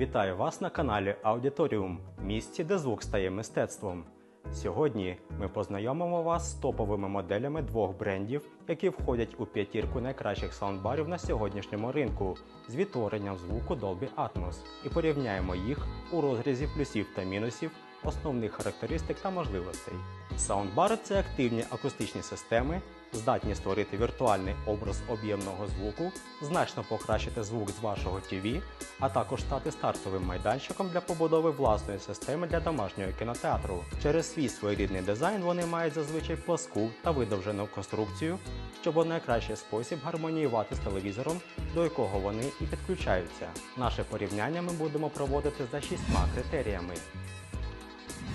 Вітаю вас на каналі Аудиторіум, місці, де звук стає мистецтвом. Сьогодні ми познайомимо вас з топовими моделями двох брендів, які входять у п'ятірку найкращих саундбарів на сьогоднішньому ринку з відтворенням звуку Dolby Atmos і порівняємо їх у розрізі плюсів та мінусів, основних характеристик та можливостей. Саундбари це активні акустичні системи, здатні створити віртуальний образ об'ємного звуку, значно покращити звук з вашого TV, а також стати стартовим майданчиком для побудови власної системи для домашнього кінотеатру. Через свій своєрідний дизайн вони мають зазвичай пласку та видовжену конструкцію, щоб у найкращий спосіб гармоніювати з телевізором, до якого вони і підключаються. Наше порівняння ми будемо проводити за шістьма критеріями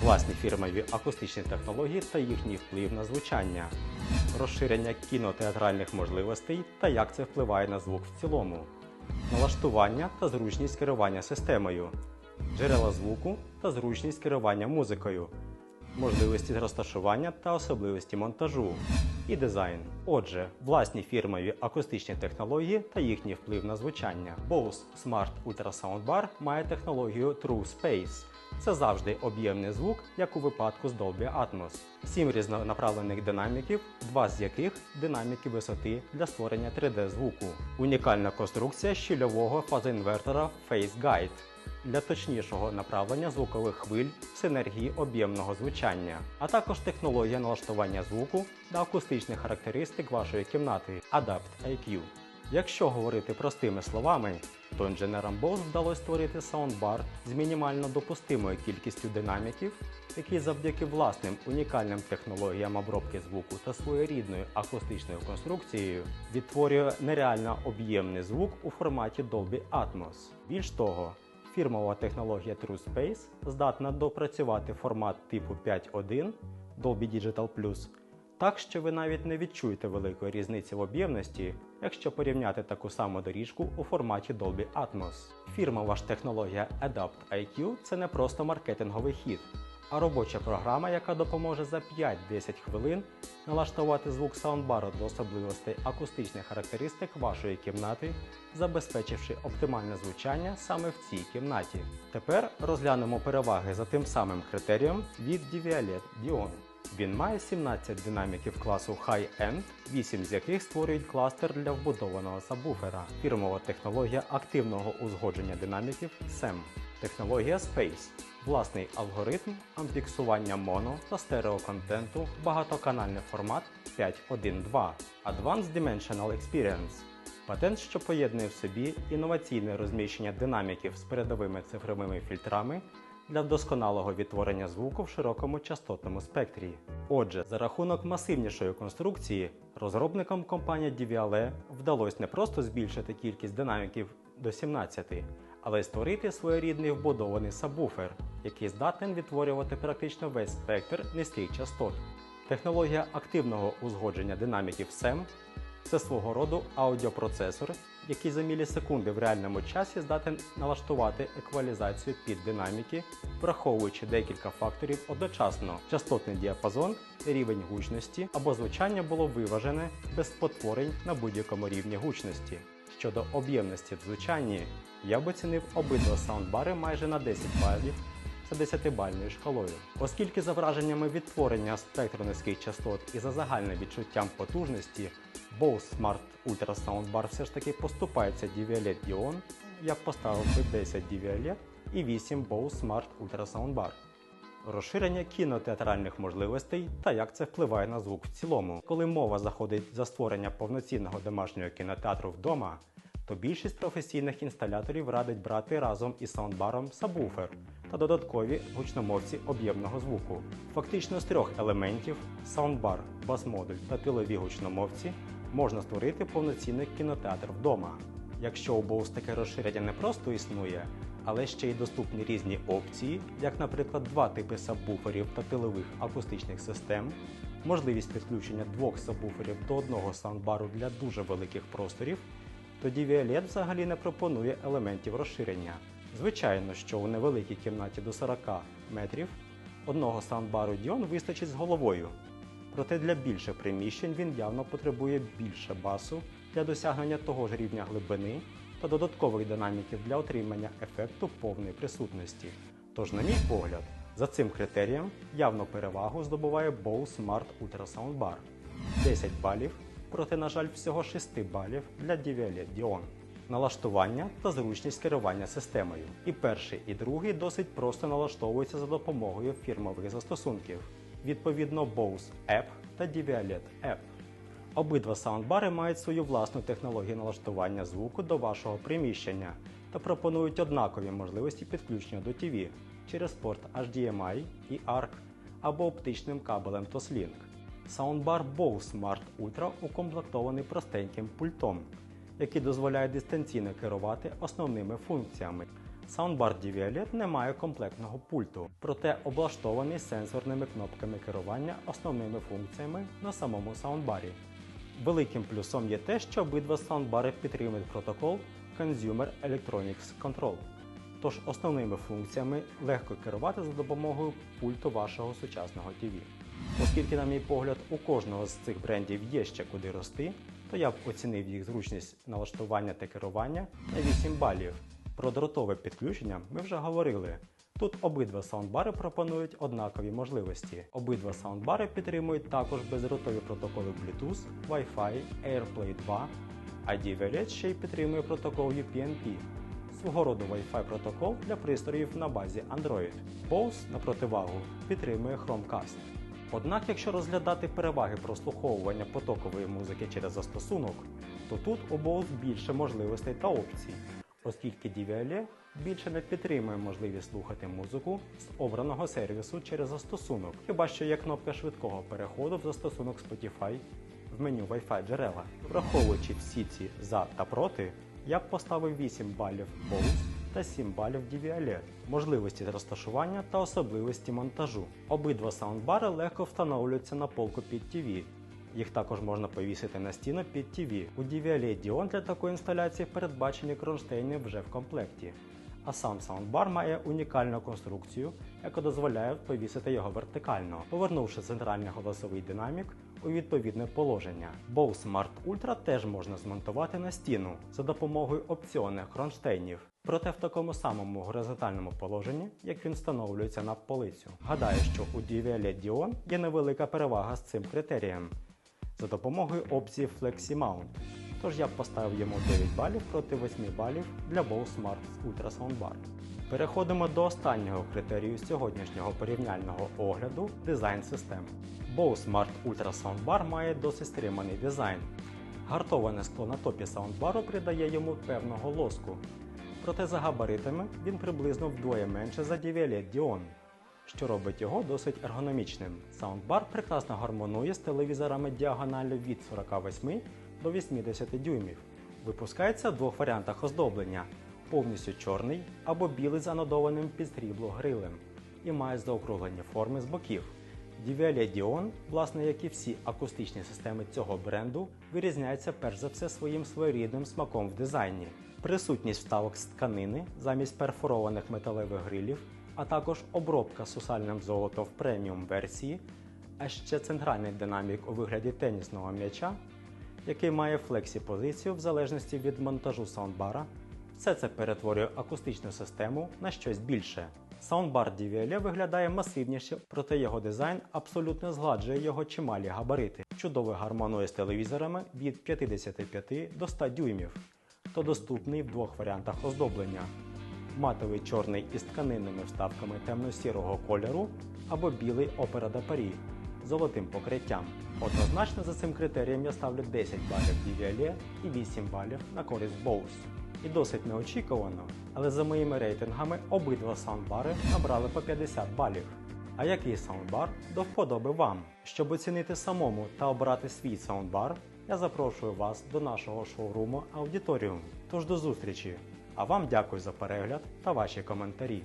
власні фірмові акустичні технології та їхній вплив на звучання, розширення кінотеатральних можливостей та як це впливає на звук в цілому, налаштування та зручність керування системою, джерела звуку та зручність керування музикою, можливості розташування та особливості монтажу і дизайн. Отже, власні фірмові акустичні технології та їхній вплив на звучання. Bose Smart Ultrasound Bar має технологію True Space. Це завжди об'ємний звук, як у випадку з Dolby Atmos. Сім різнонаправлених динаміків, два з яких динаміки висоти для створення 3D звуку. Унікальна конструкція щільового фазоінвертора Phase Guide для точнішого направлення звукових хвиль в синергії об'ємного звучання, а також технологія налаштування звуку та акустичних характеристик вашої кімнати Adapt IQ. Якщо говорити простими словами, то інженерам Bose вдалося створити саундбар з мінімально допустимою кількістю динаміків, який завдяки власним унікальним технологіям обробки звуку та своєрідною акустичною конструкцією відтворює нереально об'ємний звук у форматі Dolby Atmos. Більш того, фірмова технологія TrueSpace здатна допрацювати формат типу 5.1 Dolby Digital Plus так що ви навіть не відчуєте великої різниці в об'ємності, якщо порівняти таку саму доріжку у форматі Dolby Atmos. Фірмова ж технологія Adapt IQ це не просто маркетинговий хід, а робоча програма, яка допоможе за 5-10 хвилин налаштувати звук саундбару до особливостей акустичних характеристик вашої кімнати, забезпечивши оптимальне звучання саме в цій кімнаті. Тепер розглянемо переваги за тим самим критерієм від Divialet Dion. Він має 17 динаміків класу High-End, 8 з яких створюють кластер для вбудованого сабвуфера, фірмова технологія активного узгодження динаміків SEM, технологія Space, власний алгоритм ампіксування моно та стереоконтенту, багатоканальний формат 5.1.2, Advanced Dimensional Experience. Патент, що поєднує в собі інноваційне розміщення динаміків з передовими цифровими фільтрами для досконалого відтворення звуку в широкому частотному спектрі. Отже, за рахунок масивнішої конструкції, розробникам компанії DVLE вдалося не просто збільшити кількість динаміків до 17, але й створити своєрідний вбудований сабвуфер, який здатен відтворювати практично весь спектр низьких частот. Технологія активного узгодження динаміків SEM це свого роду аудіопроцесор, який за мілісекунди в реальному часі здатен налаштувати еквалізацію під динаміки, враховуючи декілька факторів одночасно: частотний діапазон, рівень гучності або звучання було виважене без спотворень на будь-якому рівні гучності. Щодо об'ємності в звучанні, я б оцінив обидва саундбари майже на 10 балів за 10-бальною шкалою. Оскільки за враженнями відтворення спектру низьких частот і за загальним відчуттям потужності Bose Smart Ultrasound Bar все ж таки поступається Divialet Dion, я поставив би 10 Divialet і 8 Bose Smart Ultrasound Bar. Розширення кінотеатральних можливостей та як це впливає на звук в цілому. Коли мова заходить за створення повноцінного домашнього кінотеатру вдома, то більшість професійних інсталяторів радить брати разом із саундбаром сабвуфер та додаткові гучномовці об'ємного звуку. Фактично з трьох елементів саундбар, бас-модуль та тилові гучномовці можна створити повноцінний кінотеатр вдома. Якщо у таке розширення не просто існує, але ще й доступні різні опції, як, наприклад, два типи сабвуферів та тилових акустичних систем, можливість підключення двох сабвуферів до одного саундбару для дуже великих просторів, тоді Violet взагалі не пропонує елементів розширення. Звичайно, що у невеликій кімнаті до 40 метрів одного саундбару Dion вистачить з головою. Проте для більших приміщень він явно потребує більше басу для досягнення того ж рівня глибини, та додаткових динаміків для отримання ефекту повної присутності. Тож, на мій погляд, за цим критерієм явну перевагу здобуває Bose Smart Ultra Soundbar. 10 балів проти, на жаль, всього 6 балів для DVLE Dion. Налаштування та зручність керування системою. І перший, і другий досить просто налаштовуються за допомогою фірмових застосунків, відповідно Bose App та DVLED App. Обидва саундбари мають свою власну технологію налаштування звуку до вашого приміщення та пропонують однакові можливості підключення до TV через порт HDMI і ARC або оптичним кабелем Toslink. Саундбар Bose Smart Ultra укомплектований простеньким пультом, який дозволяє дистанційно керувати основними функціями. Саундбар DVLED не має комплектного пульту, проте облаштований сенсорними кнопками керування основними функціями на самому саундбарі. Великим плюсом є те, що обидва саундбари підтримують протокол Consumer Electronics Control. Тож основними функціями легко керувати за допомогою пульту вашого сучасного TV. Оскільки, на мій погляд, у кожного з цих брендів є ще куди рости, то я б оцінив їх зручність налаштування та керування на 8 балів. Про дротове підключення ми вже говорили. Тут обидва саундбари пропонують однакові можливості. Обидва саундбари підтримують також бездротові протоколи Bluetooth, Wi-Fi, AirPlay 2, а DVLED ще й підтримує протокол UPnP, свого роду Wi-Fi протокол для пристроїв на базі Android. Bose, на противагу, підтримує Chromecast. Однак, якщо розглядати переваги прослуховування потокової музики через застосунок, то тут у Bose більше можливостей та опцій, оскільки DVLE більше не підтримує можливість слухати музику з обраного сервісу через застосунок, хіба що є кнопка швидкого переходу в застосунок Spotify в меню Wi-Fi джерела. Враховуючи всі ці за та проти, я б поставив 8 балів Bose та 7 балів DVLE, можливості розташування та особливості монтажу. Обидва саундбари легко встановлюються на полку під TV. Їх також можна повісити на стіну під TV. У DVLE Dion для такої інсталяції передбачені кронштейни вже в комплекті. А сам саундбар має унікальну конструкцію, яка дозволяє повісити його вертикально, повернувши центральний голосовий динамік у відповідне положення. Bose Smart Ultra теж можна змонтувати на стіну за допомогою опціонних кронштейнів, проте в такому самому горизонтальному положенні, як він встановлюється на полицю. Гадаю, що у DVLE Dion є невелика перевага з цим критерієм за допомогою опції FlexiMount. Тож я поставив йому 9 балів проти 8 балів для Bose Smart Ultra Soundbar. Переходимо до останнього критерію сьогоднішнього порівняльного огляду дизайн систем. Bose Smart Ultra Soundbar має досить стриманий дизайн. Гартоване скло на топі саундбару придає йому певного лоску. Проте за габаритами він приблизно вдвоє менше за DVLE Dion, що робить його досить ергономічним. Саундбар прекрасно гармонує з телевізорами діагоналлю від 48 до 80 дюймів. Випускається в двох варіантах оздоблення: повністю чорний або білий з анодованим під грилем і має заокруглені форми з боків. DVLE Dion, власне, як і всі акустичні системи цього бренду, вирізняється перш за все своїм своєрідним смаком в дизайні. Присутність вставок з тканини замість перфорованих металевих грилів, а також обробка сусальним золотом в преміум версії, а ще центральний динамік у вигляді тенісного м'яча який має флексі-позицію в залежності від монтажу саундбара. Все це перетворює акустичну систему на щось більше. Саундбар DVLE виглядає масивніше, проте його дизайн абсолютно згладжує його чималі габарити. Чудово гармонує з телевізорами від 55 до 100 дюймів, то доступний в двох варіантах оздоблення: матовий чорний із тканинними вставками темно-сірого кольору або білий опера да парі золотим покриттям. Однозначно за цим критерієм я ставлю 10 балів DVLE і 8 балів на користь Bose. І досить неочікувано, але за моїми рейтингами обидва саундбари набрали по 50 балів. А який саундбар до вподоби вам? Щоб оцінити самому та обрати свій саундбар, я запрошую вас до нашого шоуруму Аудиторіум. Тож до зустрічі! А вам дякую за перегляд та ваші коментарі.